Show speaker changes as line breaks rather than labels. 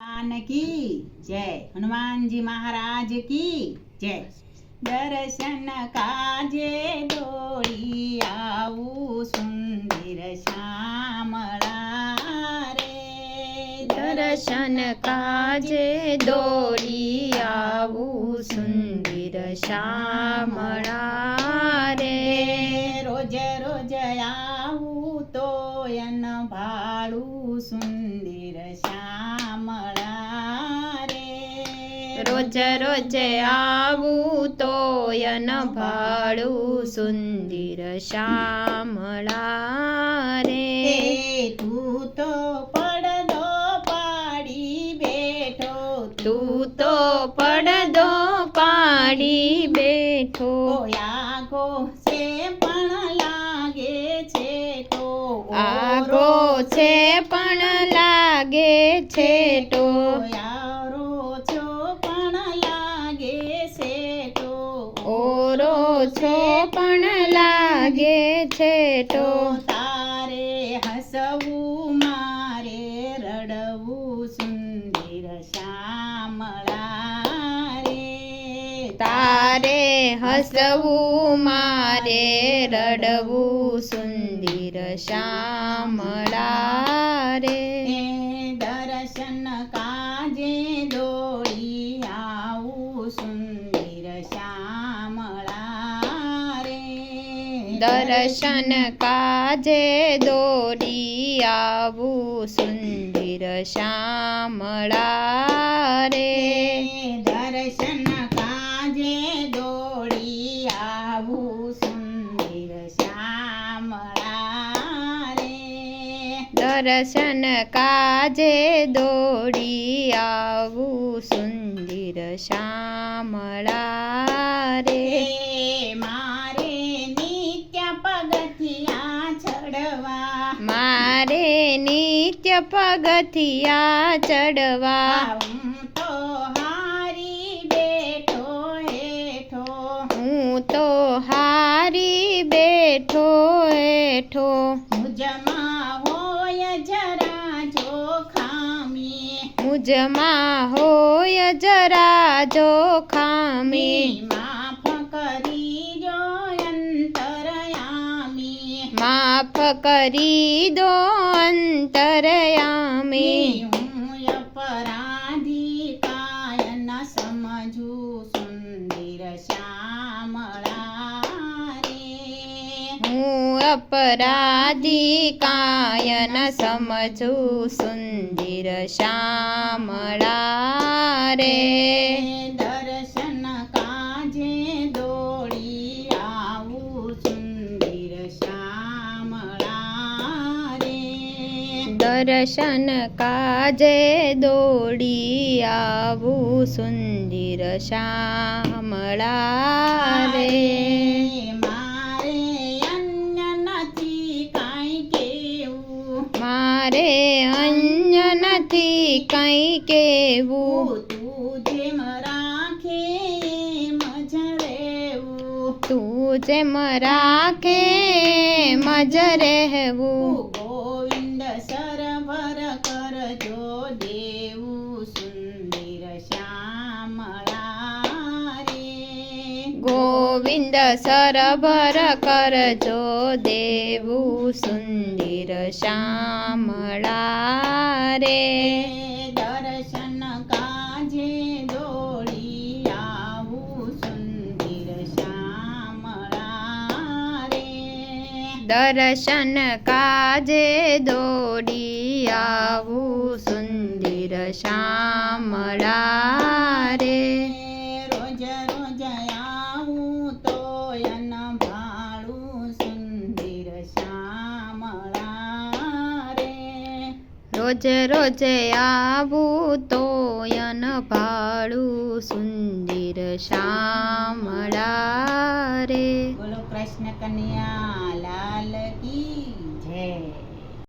ભગવાન કી જય. હનુમાનજી મહારાજ કી, જય. દર્શન કાજે દોડી આવું સુંદર શ્યામળા રે.
દર્શન કાજે દોડી આવું સુંદર શ્યામળા રે.
રોજ રોજ આવું તો એન ભાડું સુંદર શ્યામળા રે
રોજ રોજ આવું તો યન ભાડું સુંદર શામળા રે.
તું તો પડદો પાડી બેઠો.
તું તો પડદો પાડી બેઠો.
આગો છે પણ લાગે છે તો.
આગો છે પણ લાગે છે તો.
છો પણ લાગે છે તો તારે હસવું મારે રડવું સુંદર શ્યામળા રે
તારે હસવું મારે રડવું સુંદર શ્યામળા રે
દર્શન કાજે દોડી આવું સુંદર શ્યામળા રે.
દર્શન કાજે દોડી આવું સુંદર શ્યામળા રે.
દર્શન કાજે દોડી આવું સુંદર શ્યામળા રે. એ નિત્ય પગથિયા ચડવા હું તો હારી બેઠો હેઠો
હું તો હારી બેઠો હેઠો
મુજમાં હોય જરા જો ખામી
મુજમાં હોય જરા જો ખામી
માફ કરી
દો અંતરયામી.
હું અપરાધી કાયન સમજુ સુંદર શ્યામળા રે
હું અપરાધી કાયન સમજું સુંદર શ્યામળા રે
દર્શન કાજે દોડી આવું સુંદર શામળા રે. મારે અન્ય નથી કાંઈ કેવું.
મારે અન્ય નથી કંઈ કેવું.
તું જેમ રાખે
તું જેમ રાખે મજ રહેવું.
ગોવિંદ સરભર કરજો દેવું સુંદર શ્યામળા રે દર્શન કાજે દોડી આવું સુંદર શ્યામળા રે
દર્શન કાજે દોડી આવું સુંદર શ્યામળા રે
રોજ રોજે આવું તોયન ભાડું સુંદર
શામળા રે.
બોલો કૃષ્ણ કન્યા લાલ કી